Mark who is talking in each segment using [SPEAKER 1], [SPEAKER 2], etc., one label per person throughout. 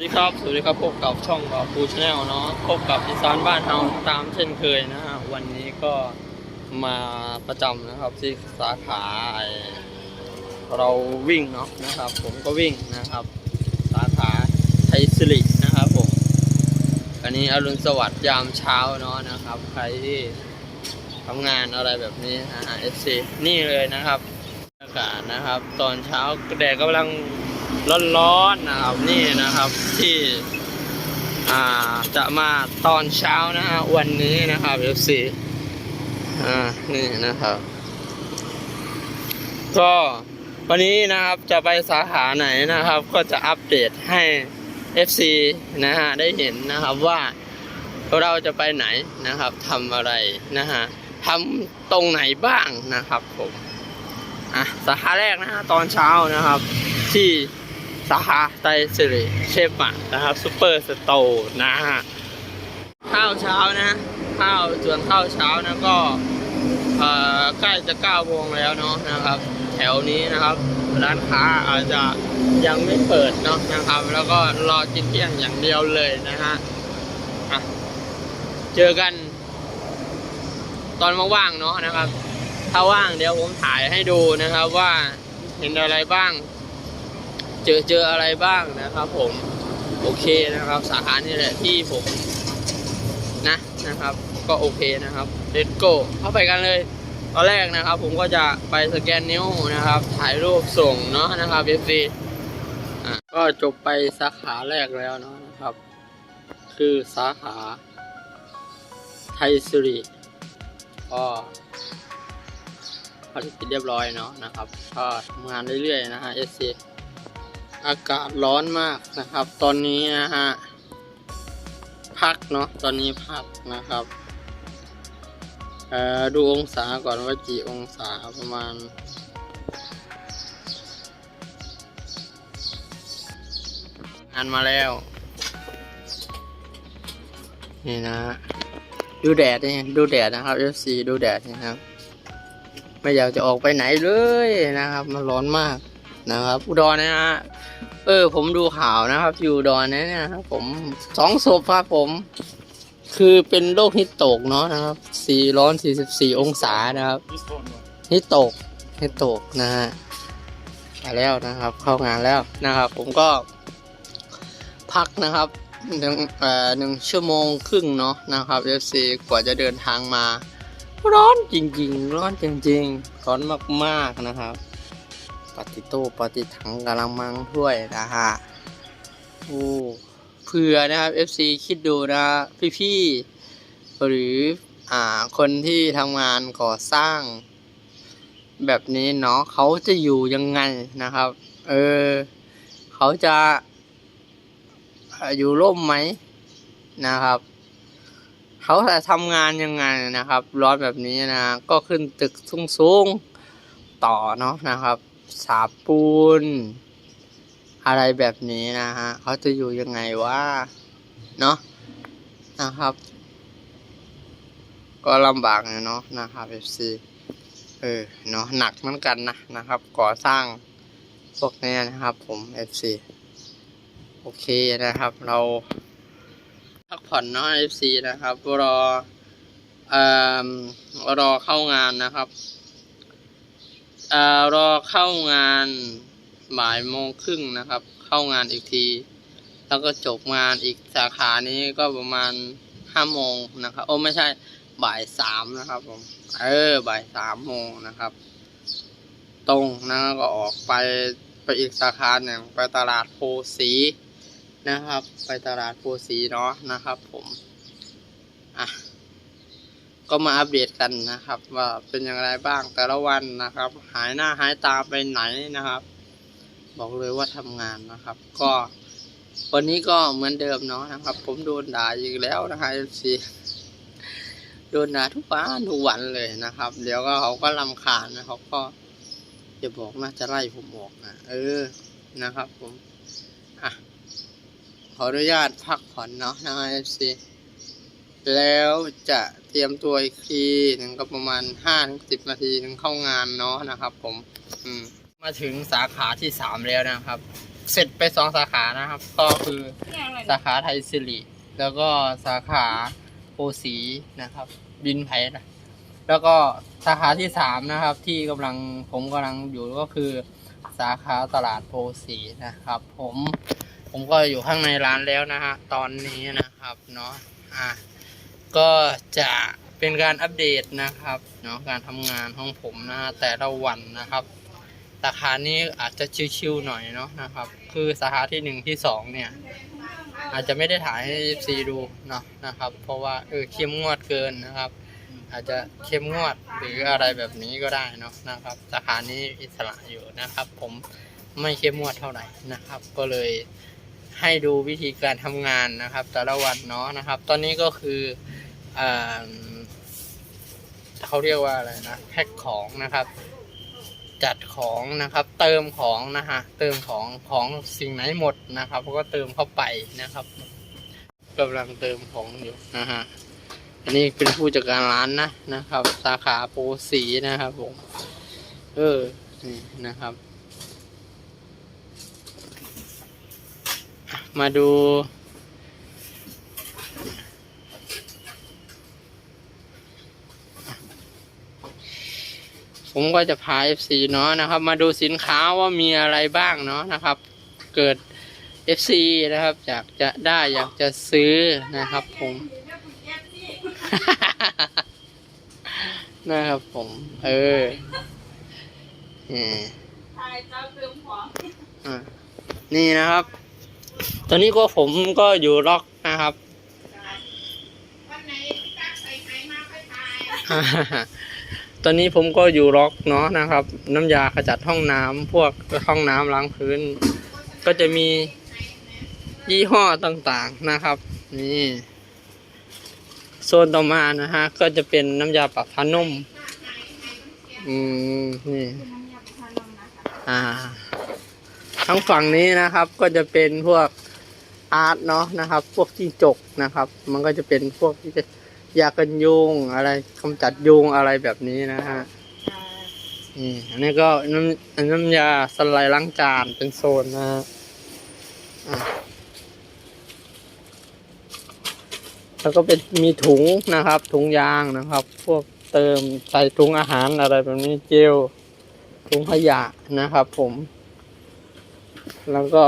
[SPEAKER 1] สวัสดีครับสวัสดีครับพบกับช่องกับปูชาแนลเนาะพบกับอีสานบ้านเฮาตามเช่นเคยนะฮะวันนี้ก็มาประจำนะครับที่สาขาเราวิ่งเนาะนะครับ ผมก็วิ่งนะครับ สาขาไทยสิรินะครับผมอันนี้อรุณสวัสดิ์ยามเช้าเนาะนะครับ ใครที่ทำงานอะไรแบบนี้นะฮะ FC นี่เลยนะครับ อากาศนะครับ ตอนเช้าแดดกำลัง ร้อนๆนะครับนี่นะครับที่อ่าจะมาตอนเช้านะฮะวันนี้นะครับ FC อ่านี่นะครับ ก็วันนี้นะครับจะไปสาขาไหนนะครับ ก็จะอัปเดตให้ FC นะฮะได้เห็นนะครับว่าเราจะไปไหนนะครับทำอะไรนะฮะทำตรงไหนบ้างนะครับผมอะสาขาแรกนะฮะตอนเช้านะครับ ที่ สาขาไตสิริเชฟมะนะครับซูเปอร์สโตร์นะฮะข้าวเช้านะข้าวส่วนข้าวเช้านะก็เอ่อใกล้จะ9โมงแล้วเนาะนะครับ แถวนี้นะครับ ร้านค้าอาจจะยังไม่เปิดเนาะนะครับ แล้วก็รอกินเที่ยงอย่างเดียวเลยนะฮะอะเจอกัน ตอนว่างๆเนาะนะครับ ถ้าว่างเดี๋ยวผมถ่ายให้ดูนะครับว่าเห็นอะไรบ้าง เจอเจออะไรบ้างนะครับ ผมโอเคนะครับ สาขานี่แหละที่ผมนะนะครับ ก็โอเคนะครับเลตโก้เข้าไปกันเลย ตอนแรกนะครับ ผมก็จะไปสแกนนิ้วนะครับ ถ่ายรูปส่งเนาะนะครับเอฟซีก็จบไปสาขาแรกแล้วเนาะนะครับ คือสาขา ไทยสิริก็ภารกิจเรียบร้อยเนาะนะครับก็ทำงานเรื่อยๆนะฮะเอซี อากาศร้อนมากนะครับ ตอนนี้นะฮะพักเนาะตอนนี้พักนะครับดูองศาก่อนว่ากี่องศาประมาณ อันมาแล้ว นี่นะฮะดูแดดนี่ดูแดดนะครับ FC ดูแดดนะครับ ไม่อยากจะออกไปไหนเลยนะครับ มันร้อนมากนะครับ อุดรนะฮะ เออ ผมดูข่าวนะครับ อยู่อุดรนะเนี่ยนะครับผมสองศพครับผม คือเป็นโรคฮิตโตกเนาะนะครับสี่ร้อนสี่สิบสี่องศานะครับฮิตโตกฮิตโตกนะฮะมาแล้วนะครับ เข้างานแล้วนะครับ ผมก็ พักนะครับหนึ่งเอ่อหนึ่งชั่วโมงครึ่งเนาะนะครับ FC กว่าจะเดินทางมา ร้อนจริง ๆ ร้อนจริง ๆ ร้อนมากๆนะครับ ฏิโต้ปฏิถังกำลังมังด้วยนะฮะโอ้เผื่อนะครับ FC คิดดูนะพี่ๆหรืออ่าคนที่ทำงานก่อสร้าง แบบนี้เนาะเขาจะอยู่ยังไงนะครับ เออเขาจะอ่าอยู่ร่มไหมนะครับเขาจะทำงานยังไงนะครับ ร้อนแบบนี้นะ ก็ขึ้นตึกสูงๆต่อเนาะนะครับ สาบปูน อะไรแบบนี้นะฮะเขาจะอยู่ยังไงวะเนาะนะครับ ก็ลำบากเนาะนะครับ FC เออเนาะหนักเหมือนกันนะนะครับ ก่อสร้างพวกนี้นะครับ ผม FC โอเคนะครับ เราพักผ่อนเนาะ FC นะครับรอเอ่อรอเข้างานนะครับ รอเข้างานบ่ายโมงครึ่งนะครับ เข้างานอีกที แล้วก็จบงานอีกสาขานี้ก็ประมาณห้าโมงนะครับ โอ้ไม่ใช่บ่ายสามนะครับผม เออ บ่ายสามโมงนะครับ ตรงนะก็ออกไปไปอีกสาขาหนึ่งไปตลาดโพสีนะครับ ไปตลาดโพสีเนาะนะครับ ผม อะ ก็มาอัปเดตกันนะครับ ว่าเป็นอย่างไรบ้างแต่ละวันนะครับ หายหน้าหายตาไปไหนนะครับ บอกเลยว่าทำงานนะครับ ก็ วันนี้ก็เหมือนเดิมเนาะนะครับ ผมโดนด่าอีกแล้วนะฮะซีโดนด่าทุกวันทุกวันเลยนะครับ เดี๋ยวก็เขาก็ลำคาญนะเขาก็จะบอกน่าจะไล่ผมออกนะเออนะครับ ผมอะขออนุญาตพักผ่อนเนาะนะฮะซี แล้วจะเตรียมตัวอีกทีหนึ่งก็ประมาณห้าถึงสิบนาทีถึงเข้างานเนาะนะครับ ผม อืมมาถึงสาขาที่สามแล้วนะครับ เสร็จไปสองสาขานะครับ ก็คือสาขาไทยสิริแล้วก็สาขาโพสีนะครับ บินไผ่นะแล้วก็สาขาที่สามนะครับ ที่กำลังผมกำลังอยู่ก็คือสาขาตลาดโพสีนะครับ ผมผมก็อยู่ข้างในร้านแล้วนะฮะตอนนี้นะครับเนาะอะ ก็จะเป็นการอัปเดตนะครับเนาะการทำงานของผมนะฮะแต่ละวันนะครับ สาขานี้อาจจะชิวๆหน่อยเนาะนะครับ คือสาขาที่หนึ่งที่สองเนี่ย อาจจะไม่ได้ถ่ายให้ FC ดูเนาะนะครับ เพราะว่าเออเข้มงวดเกินนะครับ อาจจะเข้มงวดหรืออะไรแบบนี้ก็ได้เนาะนะครับ สาขานี้อิสระอยู่นะครับ ผมไม่เข้มงวดเท่าไหร่นะครับ ก็เลยให้ดูวิธีการทำงานนะครับ แต่ละวันเนาะนะครับ ตอนนี้ก็คือ เขาเรียกว่าอะไรนะแพ็คของนะครับ จัดของนะครับ เติมของนะฮะเติมของของสิ่งไหนหมดนะครับก็เติมเข้าไปนะครับกำลังเติมของอยู่นะฮะอันนี้เป็นผู้จัดการร้านนะนะครับ สาขาโปรสีนะครับผมเออนี่นะครับ มาดู ผมก็จะพา FC เนาะนะครับ มาดูสินค้าว่ามีอะไรบ้างเนาะนะครับ เกิด FC นะครับอยากจะได้อยากจะซื้อนะครับ ผม นะครับผม เออนี่อะนี่นะครับ ตอนนี้ก็ผมก็อยู่ล็อกนะครับ ตอนนี้ผมก็อยู่ล็อกเนาะนะครับ น้ำยาขจัดห้องน้ำพวกห้องน้ำล้างพื้น ก็จะมียี่ห้อต่างๆนะครับ นี่โซนต่อมานะฮะ ก็จะเป็นน้ำยาปรับผ้านุ่มอืมนี่อ่า ทั้งฝั่งนี้นะครับ ก็จะเป็นพวกอาร์ตเนาะนะครับ พวกที่จกนะครับ มันก็จะเป็นพวกที่จะ ยากันยุงอะไรกำจัดยุงอะไรแบบนี้นะฮะนี่อันนี้ก็น้ำน้ำยาสไลด์ล้างจานเป็นโซนนะฮะแล้วก็เป็นมีถุงนะครับ ถุงยางนะครับ พวกเติมใส่ถุงอาหารอะไรแบบนี้เจลถุงขยะนะครับ ผม แล้วก็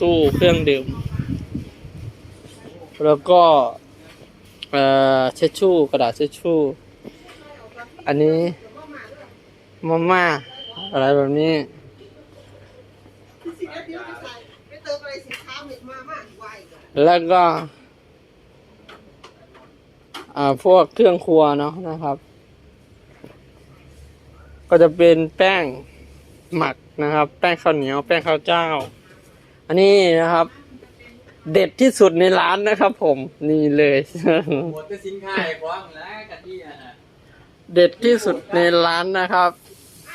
[SPEAKER 1] ตู้เครื่องดื่ม แล้วก็ อ่อเช็ดชู่กระดาษเช็ดชู่ อันนี้มาม่าอะไรแบบนี้ แล้วก็ อ่าพวกเครื่องครัวเนาะนะครับ ก็จะเป็นแป้งหมักนะครับ แป้งข้าวเหนียว แป้งข้าวเจ้า อันนี้นะครับ เด็ดที่สุดในร้านนะครับผมนี่เลย
[SPEAKER 2] หมดก็สินค้าไอ้พร้อมแล้วกะทิอะนะ
[SPEAKER 1] เด็ดที่สุดในร้านนะครับ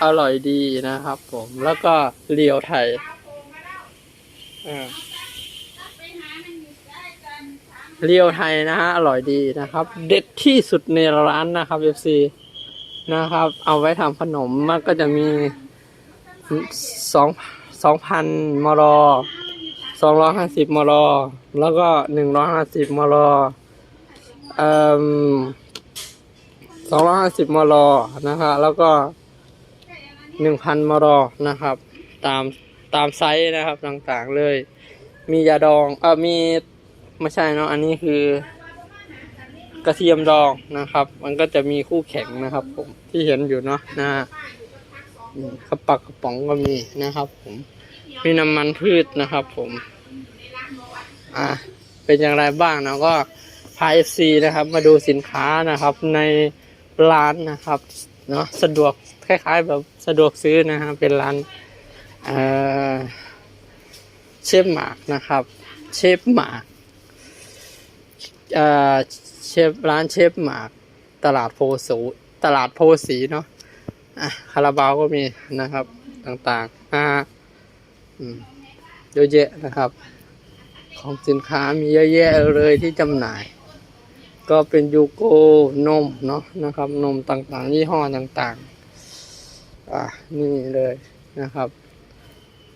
[SPEAKER 1] อร่อยดีนะครับผมแล้วก็เลียวไทยอ่าเลียวไทยนะฮะอร่อยดีนะครับ เด็ดที่สุดในร้านนะครับ FC นะครับ เอาไว้ทำขนมมันก็จะมีสองสองพันมล สองร้อยห้าสิบมลแล้วก็หนึ่งร้อยห้าสิบมลเอ่อสองร้อยห้าสิบมลนะครับแล้วก็หนึ่งพันมลนะครับ ตามตามไซส์นะครับต่างๆเลย มียาดองเออมีไม่ใช่เนาะอันนี้คือกระเทียมดองนะครับ มันก็จะมีคู่แข่งนะครับ ผมที่เห็นอยู่เนาะนะฮะกระปักกระป๋องก็มีนะครับ ผม มีน้ำมันพืชนะครับผม อ่า เป็นอย่างไรบ้างเนาะก็พา FC นะครับ มาดูสินค้านะครับในร้านนะครับ เนาะสะดวกคล้ายๆ แบบสะดวกซื้อนะครับเป็นร้านเอ่อเชฟหมากนะครับ เชฟหมากเอ่อเชฟร้านเชฟหมาก ตลาดโพสูตลาดโพสีเนาะอะคาราบาวก็มีนะครับต่างๆอ่า เยอะแยะนะครับ ของสินค้ามีเยอะแยะเลยที่จำหน่าย ก็เป็นยูโกนมเนาะนะครับ นมต่างๆ ยี่ห้อต่างๆ อะนี่เลยนะครับ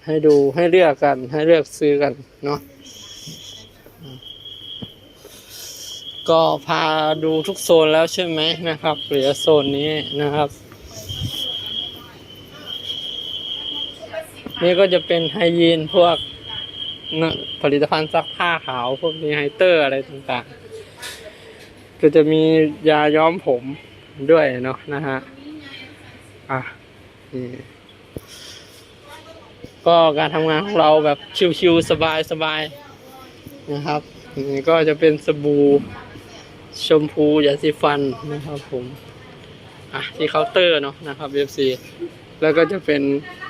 [SPEAKER 1] ให้ดูให้เลือกกันให้เลือกซื้อกันเนาะก็พาดูทุกโซนแล้วใช่ไหมนะครับเหลือโซนนี้นะครับ นี่ก็จะเป็นไฮยีนพวกผลิตภัณฑ์ซักผ้าขาวพวกนี้ไฮเตอร์อะไรต่างๆ ก็จะมียาย้อมผมด้วยเนาะนะฮะ อะนี่ก็การทำงานของเราแบบชิวๆสบายๆนะครับ นี่ก็จะเป็นสบู่ชมพูยาสีฟันนะครับผม อะที่เคาน์เตอร์เนาะนะครับ FC แล้วก็จะเป็น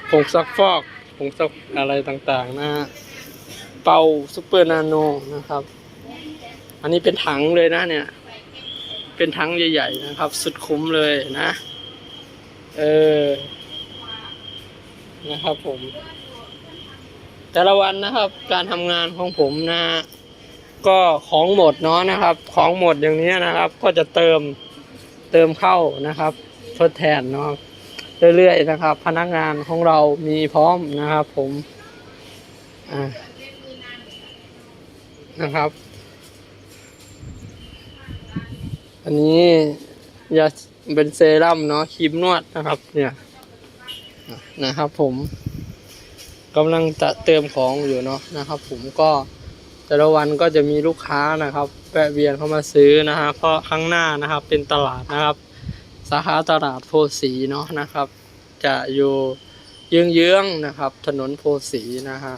[SPEAKER 1] ผงซักฟอก ผงซักอะไรต่างๆนะเป่าซูเปอร์นาโนนะครับ อันนี้เป็นถังเลยนะเนี่ย เป็นถังใหญ่ๆนะครับ สุดคุ้มเลยนะ เออ นะครับผม แต่ละวันนะครับ การทำงานของผมนะ ก็ของหมดเนาะนะครับ ของหมดอย่างนี้นะครับ ก็จะเติมเติมเข้านะครับ ทดแทนเนาะ เรื่อยๆนะครับ พนักงานของเรามีพร้อมนะครับผมนะครับ อันนี้ยาเป็นเซรั่มเนาะครีมนวดนะครับ เนี่ยนะครับ ผมกำลังจะเติมของอยู่เนาะนะครับ ผมก็แต่ละวันก็จะมีลูกค้านะครับแวะเวียนเข้ามาซื้อนะฮะเพราะข้างหน้านะครับเป็นตลาดนะครับ สาขาตลาดโพสีเนาะนะครับ จะอยู่เยื้องๆนะครับ ถนนโพสีนะฮะ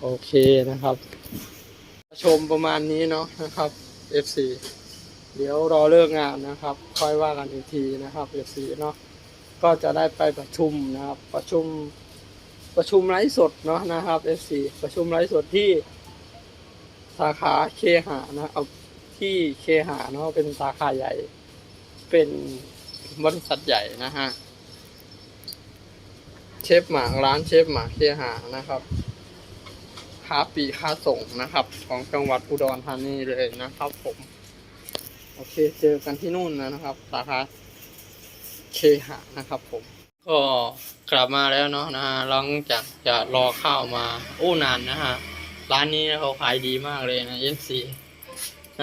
[SPEAKER 1] โอเคนะครับ ชมประมาณนี้เนาะนะครับ FC เดี๋ยวรอเลิกงานนะครับ ค่อยว่ากันอีกทีนะครับ FC เนาะก็จะได้ไปประชุมนะครับ ประชุมประชุมไลฟ์สดเนาะนะครับ FC ประชุมไลฟ์สดที่สาขาเคหานะเอาที่เคหาเนาะเป็นสาขาใหญ่ เป็นบริษัทใหญ่นะฮะ เชฟหมากร้านเชฟหมากเคหานะครับ ค้าปีค้าส่งนะครับ ของจังหวัดอุดรธานีเลยนะครับผม โอเคเจอกันที่นู่นนะครับสาขาเคหะนะครับผม ก็กลับมาแล้วเนาะนะฮะหลังจากจะรอข้าวมาโอ้นานนะฮะ ร้านนี้เขาขายดีมากเลยนะ FC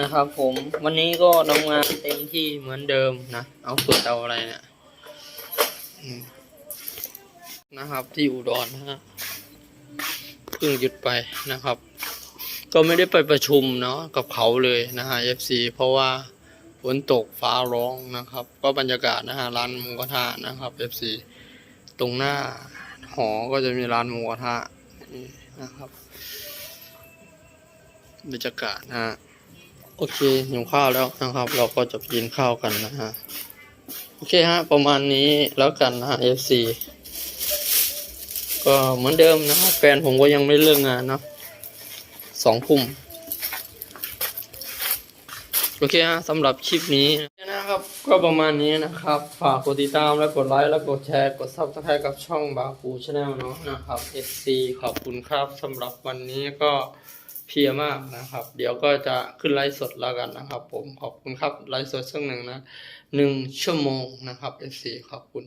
[SPEAKER 1] นะครับผมวันนี้ก็ทำงานเต็มที่เหมือนเดิมนะ เอาสุดเอาอะไรเนี่ยนะครับ ที่อุดรนะฮะเพิ่งหยุดไปนะครับ ก็ไม่ได้ไปประชุมเนาะกับเขาเลยนะฮะ FC เพราะว่าฝนตกฟ้าร้องนะครับ ก็บรรยากาศนะฮะร้านหมูกระทะนะครับ FC ตรงหน้าหอก็จะมีร้านหมูกระทะนะครับบรรยากาศนะฮะ โอเคหิวข้าวแล้วนะครับ เราก็จะกินข้าวกันนะฮะ โอเคฮะ ประมาณนี้แล้วกันนะฮะ FC ก็เหมือนเดิมนะครับแฟนผมก็ยังไม่เลิกงานเนาะสองทุ่มโอเคฮะสำหรับคลิปนี้นะครับ ก็ประมาณนี้นะครับ ฝากกดติดตามและกดไลค์และกดแชร์ กดซับสไครต์กับช่องบาปูชาแนลเนาะนะครับ SC ขอบคุณครับสำหรับวันนี้ก็ เพียมากนะครับ เดี๋ยวก็จะขึ้นไลฟ์สดแล้วกันนะครับ ผมขอบคุณครับไลฟ์สดช่วงหนึ่งนะหนึ่งชั่วโมงนะครับเอซีขอบคุณ